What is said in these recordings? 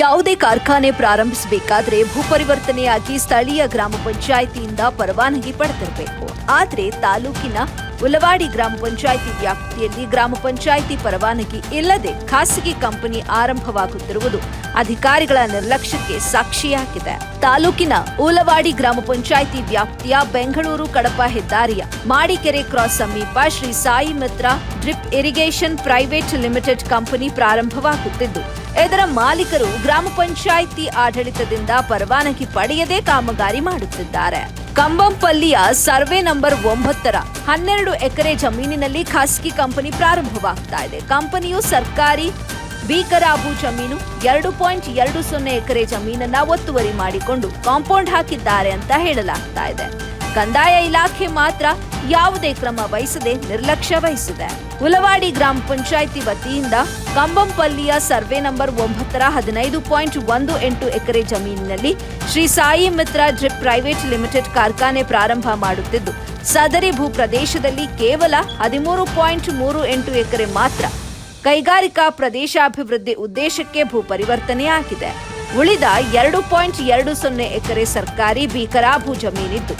ಯಾವುದೇ ಕಾರ್ಖಾನೆ ಪ್ರಾರಂಭಿಸಬೇಕಾದ್ರೆ ಭೂಪರಿವರ್ತನೆಯಾಗಿ ಸ್ಥಳೀಯ ಗ್ರಾಮ ಪಂಚಾಯಿತಿಯಿಂದ ಪರವಾನಗಿ ಪಡೆದಿರಬೇಕು. ಆದರೆ ತಾಲೂಕಿನ ಉಲವಾಡಿ ಗ್ರಾಮ ಪಂಚಾಯಿತಿ ವ್ಯಾಪ್ತಿಯಲ್ಲಿ ಗ್ರಾಮ ಪಂಚಾಯಿತಿ ಪರವಾನಗಿ ಇಲ್ಲದೆ ಖಾಸಗಿ ಕಂಪನಿ ಆರಂಭವಾಗುತ್ತಿರುವುದು ಅಧಿಕಾರಿಗಳ ನಿರ್ಲಕ್ಷ್ಯಕ್ಕೆ ಸಾಕ್ಷಿಯಾಗಿದೆ. ತಾಲೂಕಿನ ಉಲವಾಡಿ ಗ್ರಾಮ ಪಂಚಾಯಿತಿ ವ್ಯಾಪ್ತಿಯ ಬೆಂಗಳೂರು ಕಡಪ ಹೆದ್ದಾರಿಯ ಮಾಡಿಕೆರೆ ಕ್ರಾಸ್ ಸಮೀಪ Shri Sai Mitra drip irrigation private limited company ಪ್ರಾರಂಭವಾಗುತ್ತಿದ್ದು ಇದರ ಮಾಲೀಕರು ಗ್ರಾಮ ಪಂಚಾಯಿತಿ ಆಡಳಿತದಿಂದ ಪರವಾನಗಿ ಪಡೆಯದೇ ಕಾಮಗಾರಿ ಮಾಡುತ್ತಿದ್ದಾರೆ. ಕಂಬಂಪಲ್ಲಿಯ ಸರ್ವೆ ನಂಬರ್ ಒಂಬತ್ತರ ಹನ್ನೆರಡು ಎಕರೆ ಜಮೀನಿನಲ್ಲಿ ಖಾಸಗಿ ಕಂಪನಿ ಪ್ರಾರಂಭವಾಗ್ತಾ ಇದೆ. ಕಂಪನಿಯು ಸರ್ಕಾರಿ ಬೀಕರಾಬು ಜಮೀನು ಎರಡು ಪಾಯಿಂಟ್ ಎರಡು ಸೊನ್ನೆ ಎಕರೆ ಜಮೀನನ್ನ ಒತ್ತುವರಿ ಮಾಡಿಕೊಂಡು ಕಾಂಪೌಂಡ್ ಹಾಕಿದ್ದಾರೆ ಅಂತ ಹೇಳಲಾಗ್ತಾ ಇದೆ. ಕಂದಾಯ ಇಲಾಖೆ ಮಾತ್ರ ಯಾವುದೇ ಕ್ರಮ ವಹಿಸದೆ ನಿರ್ಲಕ್ಷ್ಯ ವಹಿಸಿದೆ. ಉಲವಾಡಿ ಗ್ರಾಮ ಪಂಚಾಯಿತಿ ವತಿಯಿಂದ ಕಂಬಂಪಲ್ಲಿಯ ಸರ್ವೆ ನಂಬರ್ ಒಂಬತ್ತರ ಹದಿನೈದು ಪಾಯಿಂಟ್ ಒಂದು ಎಂಟು ಎಕರೆ ಜಮೀನಿನಲ್ಲಿ Shri Sai Mitra drip private limited ಕಾರ್ಖಾನೆ ಪ್ರಾರಂಭ ಮಾಡುತ್ತಿದ್ದು, ಸದರಿ ಭೂ ಪ್ರದೇಶದಲ್ಲಿ ಕೇವಲ ಹದಿಮೂರು ಪಾಯಿಂಟ್ ಮೂರು ಎಂಟು ಎಕರೆ ಮಾತ್ರ ಕೈಗಾರಿಕಾ ಪ್ರದೇಶಾಭಿವೃದ್ಧಿ ಉದ್ದೇಶಕ್ಕೆ ಭೂ ಪರಿವರ್ತನೆಯಾಗಿದೆ ಉಳಿದ ಎರಡು ಪಾಯಿಂಟ್ ಎರಡು ಸೊನ್ನೆ ಎಕರೆ ಸರ್ಕಾರಿ ಭೀಕರಾಭೂ ಜಮೀನಿದ್ದು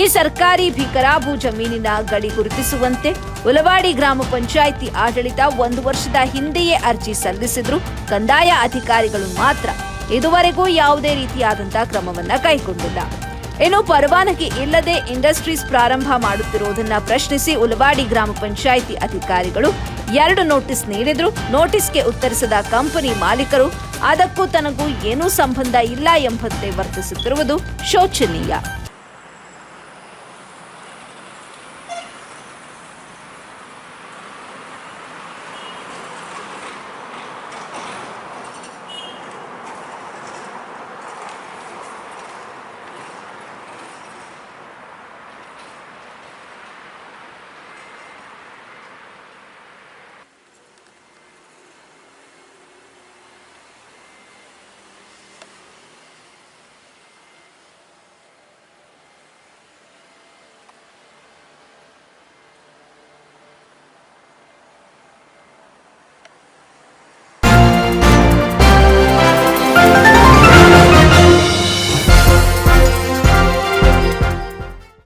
ಈ ಸರ್ಕಾರಿ ಭೀಕರಾಭೂ ಜಮೀನಿನ ಗಡಿ ಗುರುತಿಸುವಂತೆ ಉಲವಾಡಿ ಗ್ರಾಮ ಪಂಚಾಯಿತಿ ಆಡಳಿತ ಒಂದು ವರ್ಷದ ಹಿಂದೆಯೇ ಅರ್ಜಿ ಸಲ್ಲಿಸಿದ್ರು. ಕಂದಾಯ ಅಧಿಕಾರಿಗಳು ಮಾತ್ರ ಇದುವರೆಗೂ ಯಾವುದೇ ರೀತಿಯಾದಂತಹ ಕ್ರಮವನ್ನ ಕೈಗೊಂಡಿಲ್ಲ. ಇನ್ನು ಪರವಾನಗಿ ಇಲ್ಲದೆ ಇಂಡಸ್ಟ್ರೀಸ್ ಪ್ರಾರಂಭ ಮಾಡುತ್ತಿರುವುದನ್ನ ಪ್ರಶ್ನಿಸಿ ಉಲವಾಡಿ ಗ್ರಾಮ ಪಂಚಾಯಿತಿ ಅಧಿಕಾರಿಗಳು ಎರಡು ನೋಟಿಸ್ ನೀಡಿದ್ರು. ನೋಟಿಸ್ಗೆ ಉತ್ತರಿಸದ ಕಂಪನಿ ಮಾಲೀಕರು, ಅದಕ್ಕೂ ತನಗೂ ಏನೂ ಸಂಬಂಧ ಇಲ್ಲ ಎಂಬಂತೆ ವರ್ತಿಸುತ್ತಿರುವುದು ಶೋಚನೀಯ.